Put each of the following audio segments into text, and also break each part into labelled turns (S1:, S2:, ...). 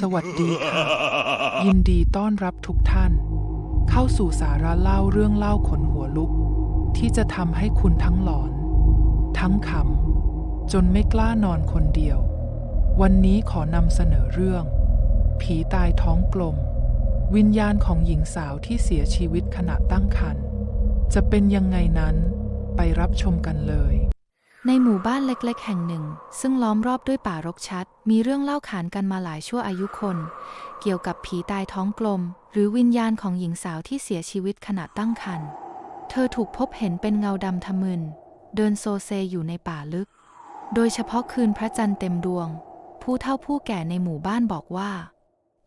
S1: สวัสดีค่ะ ยินดีต้อนรับทุกท่าน เข้าสู่สาระเล่าเรื่องเล่าขนหัวลุก ที่จะทำให้คุณทั้งหลอน ทั้งขำจนไม่กล้านอนคนเดียว วันนี้ขอนำเสนอเรื่อง ผีตายท้องกลม วิญญาณของหญิงสาวที่เสียชีวิตขณะตั้งครรภ์จะเป็นยังไงนั้นไปรับชมกันเลย
S2: ในหมู่บ้านเล็กๆ แห่งหนึ่ง ซึ่งล้อมรอบด้วยป่ารกชัด มีเรื่องเล่าขานกันมาหลายชั่วอายุคน เกี่ยวกับผีตายท้องกลม หรือวิญญาณของหญิงสาวที่เสียชีวิตขณะตั้งครรภ์เธอถูกพบเห็นเป็นเงาดำทะมึน เดินโซเซอยู่ในป่าลึก โดยเฉพาะคืนพระจันทร์เต็มดวง ผู้เฒ่าผู้แก่ในหมู่บ้านบอกว่า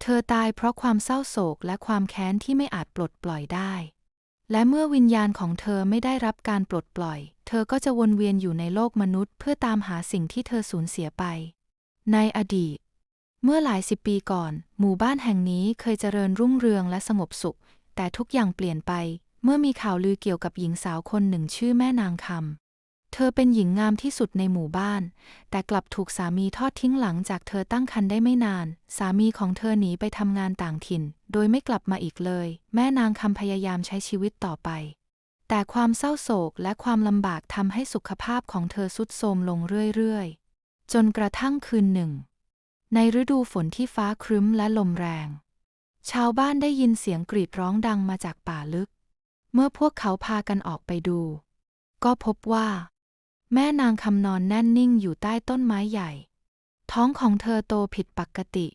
S2: เธอตายเพราะความเศร้าโศกและความแค้นที่ไม่อาจปลดปล่อยได้ และเมื่อวิญญาณของเธอไม่ได้รับการปลดปล่อย เธอก็จะวนเวียนอยู่ในโลกมนุษย์เพื่อตามหาสิ่งที่เธอสูญเสียไป ในอดีต เมื่อหลายสิบปีก่อน หมู่บ้านแห่งนี้เคยเจริญรุ่งเรืองและสงบสุข แต่ทุกอย่างเปลี่ยนไป เมื่อมีข่าวลือเกี่ยวกับหญิงสาวคนหนึ่งชื่อแม่นางคำ เธอเป็นหญิงงามที่สุดในหมู่บ้าน แต่กลับถูกสามีทอดทิ้งหลังจากเธอตั้งครรภ์ได้ไม่นาน สามีของเธอหนีไปทำงานต่างถิ่น โดยไม่กลับมาอีกเลย แม่นางคำพยายามใช้ชีวิตต่อไป แต่ความเศร้าโศกและความลำบากทำให้สุขภาพของเธอทรุดโทรมลงเรื่อยๆ จนกระทั่งคืนหนึ่ง ในฤดูฝนที่ฟ้าครึ้มและลมแรง ชาวบ้านได้ยินเสียงกรีดร้องดังมาจากป่าลึก เมื่อพวกเขาพากันออกไปดู ก็พบว่า แม่นางคำนอนแน่นนิ่งอยู่ใต้ต้นไม้ใหญ่ ท้องของเธอโตผิดปกติ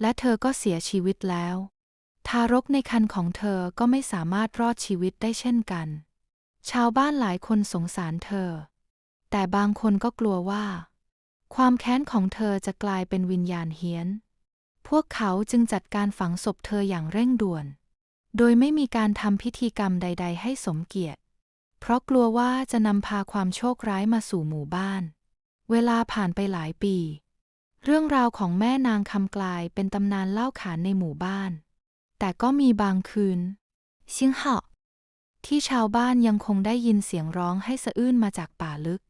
S2: และเธอก็เสียชีวิตแล้ว ทารกในครรภ์ของเธอก็ไม่สามารถรอดชีวิตได้เช่นกัน ชาวบ้านหลายคนสงสารเธอ แต่บางคนก็กลัวว่า ความแค้นของเธอจะกลายเป็นวิญญาณเฮี้ยน พวกเขาจึงจัดการฝังศพเธออย่างเร่งด่วน โดยไม่มีการทำพิธีกรรมใด ๆ ให้สมเกียรติ เพราะกลัวว่าจะนำพาความโชคร้ายมาสู่หมู่บ้าน เวลาผ่านไปหลายปี เรื่องราวของแม่นางคำกลายเป็นตำนานเล่าขานในหมู่บ้าน แต่ก็มีบางคืนชิงเหาะที่ชาวบ้านยังคงได้ยินเสียงร้องให้สะอื้นมาจากป่าลึก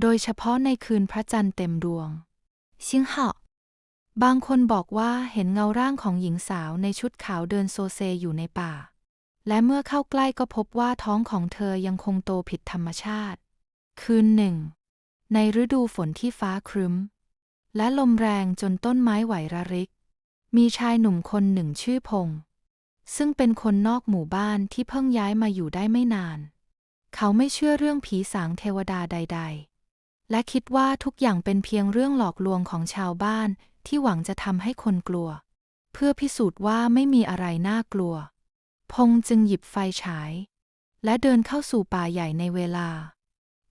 S2: โดยเฉพาะในคืนพระจันทร์เต็มดวงชิงเหาะบางคนบอกว่าเห็นเงาร่างของหญิงสาวในชุดขาวเดินโซเซอยู่ในป่า และเมื่อเข้าใกล้ก็พบว่าท้องของเธอยังคงโตผิดธรรมชาติ คืนหนึ่ง ในฤดูฝนที่ฟ้าครึ้ม และลมแรงจนต้นไม้ไหวระริก มีชายหนุ่มคนหนึ่งชื่อพงษ์ซึ่งเป็นคนนอกหมู่บ้านที่เพิ่งย้ายมาอยู่ได้ไม่นาน เขาไม่เชื่อเรื่องผีสางเทวดาใด ๆ และคิดว่าทุกอย่างเป็นเพียงเรื่องหลอกลวงของชาวบ้านที่หวังจะทำให้คนกลัว เพื่อพิสูจน์ว่าไม่มีอะไรน่ากลัว พงจึงหยิบไฟฉาย และเดินเข้าสู่ป่าใหญ่ในเวลา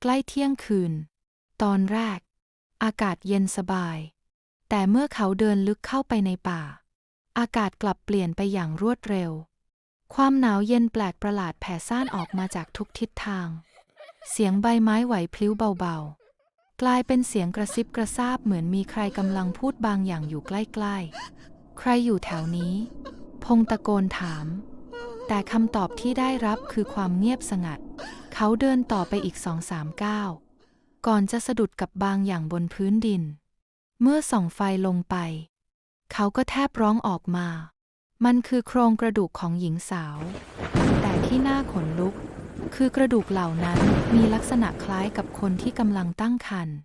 S2: ใกล้เที่ยงคืน ตอนแรก อากาศเย็นสบาย แต่เมื่อเขาเดินลึกเข้าไปในป่า อากาศกลับเปลี่ยนไปอย่างรวดเร็ว ความหนาวเย็นแปลกประหลาดแผ่ซ่านออกมาจากทุกทิศทาง เสียงใบไม้ไหวพลิ้วเบาๆ กลายเป็นเสียงกระซิบกระซาบเหมือนมีใครกำลังพูดบางอย่างอยู่ใกล้ๆ ใครอยู่แถวนี้ พงตะโกนถาม แต่คำตอบที่ได้รับคือความเงียบสงัด เขาเดินต่อไปอีกสองสามก้าวก่อนจะสะดุดกับบางอย่างบนพื้นดิน เมื่อส่องไฟลงไป เขาก็แทบร้องออกมา มันคือโครงกระดูกของหญิงสาว แต่ที่น่าขนลุก คือกระดูกเหล่านั้นมีลักษณะคล้ายกับคนที่กำลังตั้งครรภ์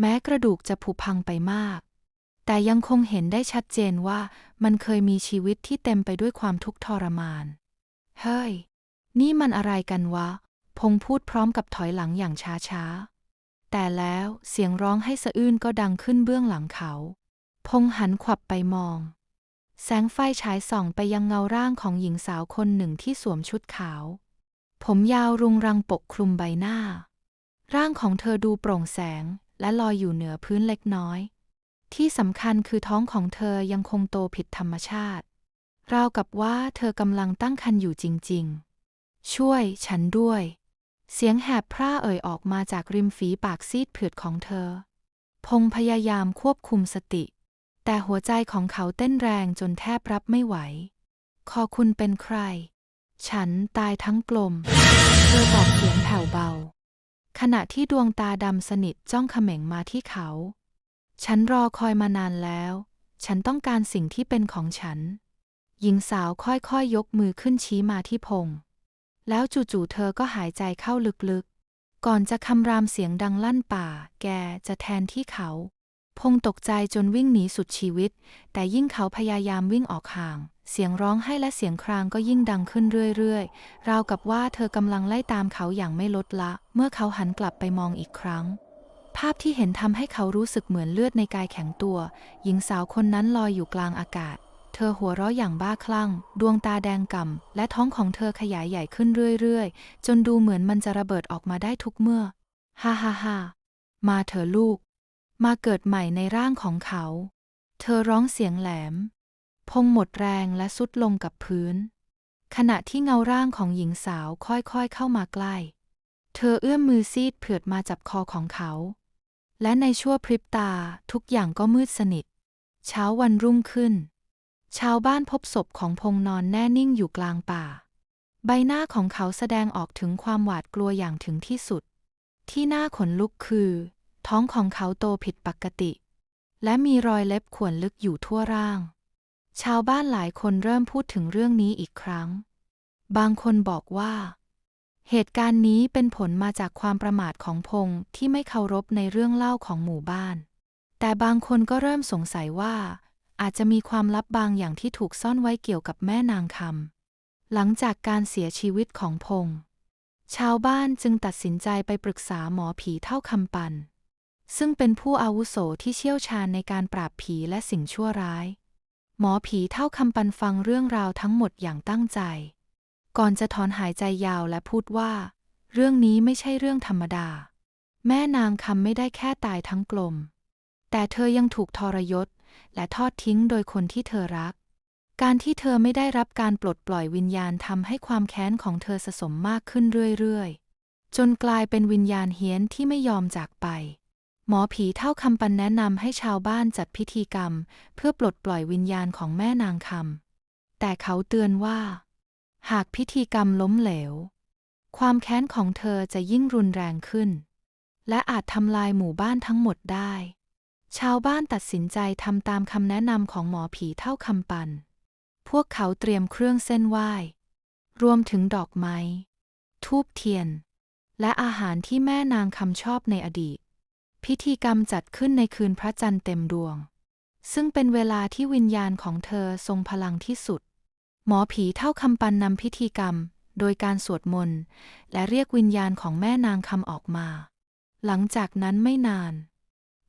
S2: แม้กระดูกจะผุพังไปมาก แต่ยังคงเห็นได้ชัดเจนว่ามันเคยมีชีวิตที่เต็มไปด้วยความทุกข์ทรมาน เฮ้ย นี่มันอะไรกันวะ พงพูดพร้อมกับถอยหลังอย่างช้าๆ แต่แล้วเสียงร้องให้สะอื้นก็ดังขึ้นเบื้องหลังเขา พงหันขวับไปมอง แสงไฟฉายส่องไปยังเงาร่างของหญิงสาวคนหนึ่งที่สวมชุดขาว ผมยาวรุงรังปกคลุมใบหน้า ร่างของเธอดูโปร่งแสงและลอยอยู่เหนือพื้นเล็กน้อย ที่สำคัญคือท้องของเธอยังคงโตผิดธรรมชาติ ราวกับว่าเธอกำลังตั้งครรภ์อยู่จริง ๆ ช่วยฉันด้วย เสียงแหบพร่าเอ่ยออกมาจากริมฝีปากซีดเผือดของเธอ พงพยายามควบคุมสติ แต่หัวใจของเขาเต้นแรงจนแทบรับไม่ไหว คอคุณเป็นใคร ฉันตายทั้งกลม เธอตอบเสียงแผ่วเบา ขณะที่ดวงตาดำสนิทจ้องเขม็งมาที่เขา ฉันรอคอยมานานแล้ว ฉันต้องการสิ่งที่เป็นของฉัน หญิงสาวค่อยๆยยกมือขึ้นชี้มาที่พง แล้วจู่ๆเธอก็หายใจเข้าลึกๆ ก่อนจะคำรามเสียงดังลั่นป่า แกจะแทนที่เขา พงตกใจจนวิ่งหนีสุดชีวิต แต่ยิ่งเขาพยายามวิ่งออกห่าง เสียงร้องไห้และเสียงครางก็ยิ่งดังขึ้นเรื่อยๆ ราวกับว่าเธอกำลังไล่ตามเขาอย่างไม่ลดละ เมื่อเขาหันกลับไปมองอีกครั้งภาพที่เห็นทำให้เขารู้สึกเหมือนเลือดในกายแข็งตัว หญิงสาวคนนั้นลอยอยู่กลางอากาศ เธอหัวเราะอย่างบ้าคลั่ง ดวงตาแดงก่ำ และท้องของเธอขยายใหญ่ขึ้นเรื่อยๆ จนดูเหมือนมันจะระเบิดออกมาได้ทุกเมื่อ ฮ่าฮ่าฮ่ามาเถอะลูก มาเกิดใหม่ในร่างของเขา เธอร้องเสียงแหลม พงหมดแรงและสุดลงกับพื้น ขณะที่เงาร่างของหญิงสาวค่อยๆเข้ามาใกล้ เธอเอื้อมมือซีดเผือดมาจับคอของเขา และในชั่วพริบตาทุกอย่างก็มืดสนิท เช้าวันรุ่งขึ้น ชาวบ้านพบศพของพงนอนแน่นิ่งอยู่กลางป่า ใบหน้าของเขาแสดงออกถึงความหวาดกลัวอย่างถึงที่สุด ที่น่าขนลุกคือ ท้องของเขาโตผิดปกติ และมีรอยเล็บข่วนลึกอยู่ทั่วร่าง ชาวบ้านหลายคนเริ่มพูดถึงเรื่องนี้อีกครั้ง บางคนบอกว่า เหตุการณ์นี้เป็นผลมาจากความประมาทของพงที่ไม่เคารพในเรื่องเล่าของหมู่บ้าน แต่บางคนก็เริ่มสงสัยว่า อาจจะมีความลับบางอย่างที่ถูกซ่อนไว้เกี่ยวกับแม่นางคำหลังจากการเสียชีวิตของพงษ์ชาวบ้านจึงตัดสินใจไปปรึกษาหมอผีเท่าคำปัน ซึ่งเป็นผู้อาวุโสที่เชี่ยวชาญในการปราบผีและสิ่งชั่วร้าย หมอผีเท่าคำปันฟังเรื่องราวทั้งหมดอย่างตั้งใจ ก่อนจะถอนหายใจยาวและพูดว่า เรื่องนี้ไม่ใช่เรื่องธรรมดา แม่นางคำไม่ได้แค่ตายทั้งกลม แต่เธอยังถูกทรยศ และทอดทิ้งโดยคนที่เธอรัก การที่เธอไม่ได้รับการปลดปล่อยวิญญาณทำให้ความแค้นของเธอสะสมมากขึ้นเรื่อยๆ จนกลายเป็นวิญญาณเฮี้ยนที่ไม่ยอมจากไป หมอผีเท่าคำปันแนะนำให้ชาวบ้านจัดพิธีกรรม เพื่อปลดปล่อยวิญญาณของแม่นางคำแต่เขาเตือนว่า หากพิธีกรรมล้มเหลว ความแค้นของเธอจะยิ่งรุนแรงขึ้นและอาจทำลายหมู่บ้านทั้งหมดได้ ชาวบ้านตัดสินใจทำตามคำแนะนำของหมอผีเท่าคำปัน พวกเขาเตรียมเครื่องเส้นไหว้ รวมถึงดอกไม้ ทูบเทียน และอาหารที่แม่นางคำชอบในอดีต พิธีกรรมจัดขึ้นในคืนพระจันทร์เต็มดวง ซึ่งเป็นเวลาที่วิญญาณของเธอทรงพลังที่สุด หมอผีเท่าคำปันนำพิธีกรรม โดยการสวดมนต์และเรียกวิญญาณของแม่นางคำออกมา หลังจากนั้นไม่นาน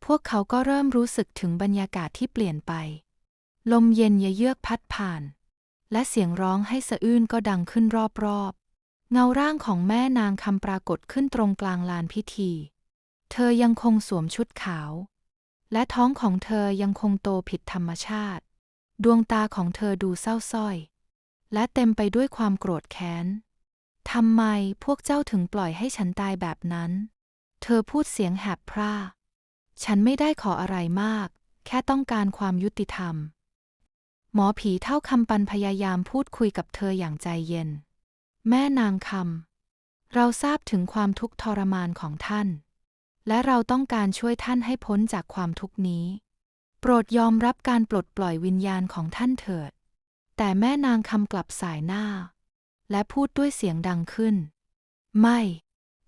S2: พวกเขาก็เริ่มรู้สึกถึงบรรยากาศที่เปลี่ยนไป ลมเย็นเยือกพัดผ่าน และเสียงร้องให้สะอื้นก็ดังขึ้นรอบๆ เงาร่างของแม่นางคำปรากฏขึ้นตรงกลางลานพิธี เธอยังคงสวมชุดขาว และท้องของเธอยังคงโตผิดธรรมชาติ ดวงตาของเธอดูเศร้าส้อย และเต็มไปด้วยความโกรธแค้นทำไมพวกเจ้าถึงปล่อยให้ฉันตายแบบนั้น เธอพูดเสียงแหบพร่า ฉันไม่ได้ขออะไรมาก แค่ต้องการความยุติธรรม หมอผีเท่าคำปันพยายามพูดคุยกับเธออย่างใจเย็น แม่นางคำ เราทราบถึงความทุกข์ทรมานของท่าน และเราต้องการช่วยท่านให้พ้นจากความทุกข์นี้ โปรดยอมรับการปลดปล่อยวิญญาณของท่านเถิด แต่แม่นางคำกลับสายหน้า และพูดด้วยเสียงดังขึ้น ไม่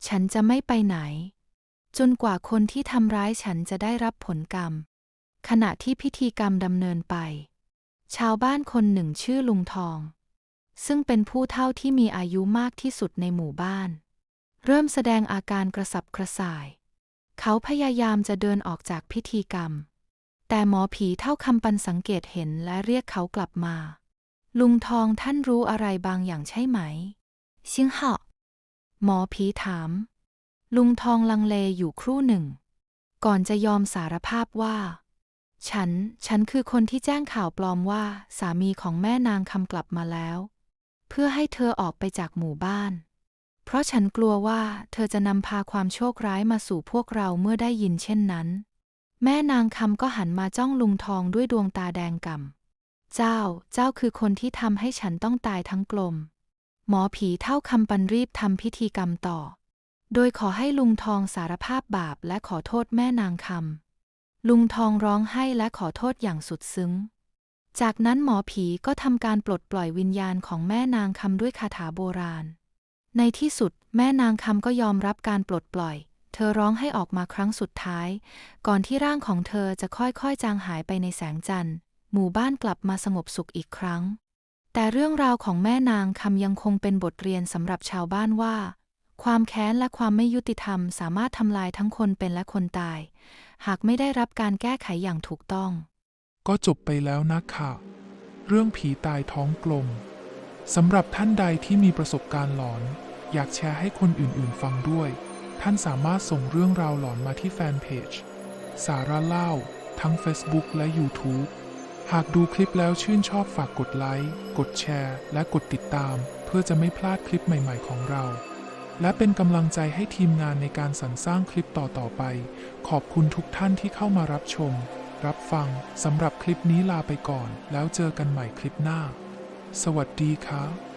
S2: ฉันจะไม่ไปไหน จนกว่าคนที่ทำร้ายฉันจะได้รับผลกรรม ขณะที่พิธีกรรมดำเนินไป ชาวบ้านคนหนึ่งชื่อลุงทอง ซึ่งเป็นผู้เฒ่าที่มีอายุมากที่สุดในหมู่บ้าน เริ่มแสดงอาการกระสับกระส่าย เขาพยายามจะเดินออกจากพิธีกรรม แต่หมอผีเท่าคำปันสังเกตเห็นและเรียกเขากลับมา ลุงทองท่านรู้อะไรบางอย่างใช่ไหมซิงเหาะหมอผีถาม ลุงทองลังเลอยู่ครู่หนึ่ง ก่อนจะยอมสารภาพว่า ฉัน ฉันคือคนที่แจ้งข่าวปลอมว่าสามีของแม่นางคำกลับมาแล้ว เพื่อให้เธอออกไปจากหมู่บ้าน เพราะฉันกลัวว่าเธอจะนำพาความโชคร้ายมาสู่พวกเราเมื่อได้ยินเช่นนั้น แม่นางคำก็หันมาจ้องลุงทองด้วยดวงตาแดงก่ำเจ้า เจ้าคือคนที่ทำให้ฉันต้องตายทั้งกลม หมอผีเท่าคำปันรีบทำพิธีกรรมต่อ โดยขอให้ลุงทองสารภาพบาปและขอโทษแม่นางคำ ลุงทองร้องไห้และขอโทษอย่างสุดซึ้ง จากนั้นหมอผีก็ทำการปลดปล่อยวิญญาณของแม่นางคำด้วยคาถาโบราณ ในที่สุดแม่นางคำก็ยอมรับการปลดปล่อย เธอร้องให้ออกมาครั้งสุดท้าย ก่อนที่ร่างของเธอจะค่อยๆจางหายไปในแสงจันทร์ หมู่บ้านกลับมาสงบสุขอีกครั้ง แต่เรื่องราวของแม่นางคำยังคงเป็นบทเรียนสำหรับชาวบ้านว่า ความแค้นและความไม่ยุติธรรมสามารถทำลายทั้งคนเป็นและคนตาย หากไม่ได้รับการแก้ไขอย่างถูกต้อง
S1: ก็จบไปแล้วนะค่ะเรื่องผีตายท้องกลมสำหรับท่านใดที่มีประสบการณ์หลอน อยากแชร์ให้คนอื่นๆ ฟังด้วย ท่านสามารถส่งเรื่องราวหลอนมาที่แฟนเพจสาระเล่า ทั้ง Facebook และ YouTube หากดูคลิปแล้วชื่นชอบฝากกดไลค์ กดแชร์ และกดติดตาม เพื่อจะไม่พลาดคลิปใหม่ ๆ ของเรา และเป็นกำลังใจให้ทีมงานในการสรรสร้างคลิปต่อ ๆ ไป ขอบคุณทุกท่านที่เข้ามารับชม รับฟังสำหรับคลิปนี้ลาไปก่อน แล้วเจอกันใหม่คลิปหน้า สวัสดีครับ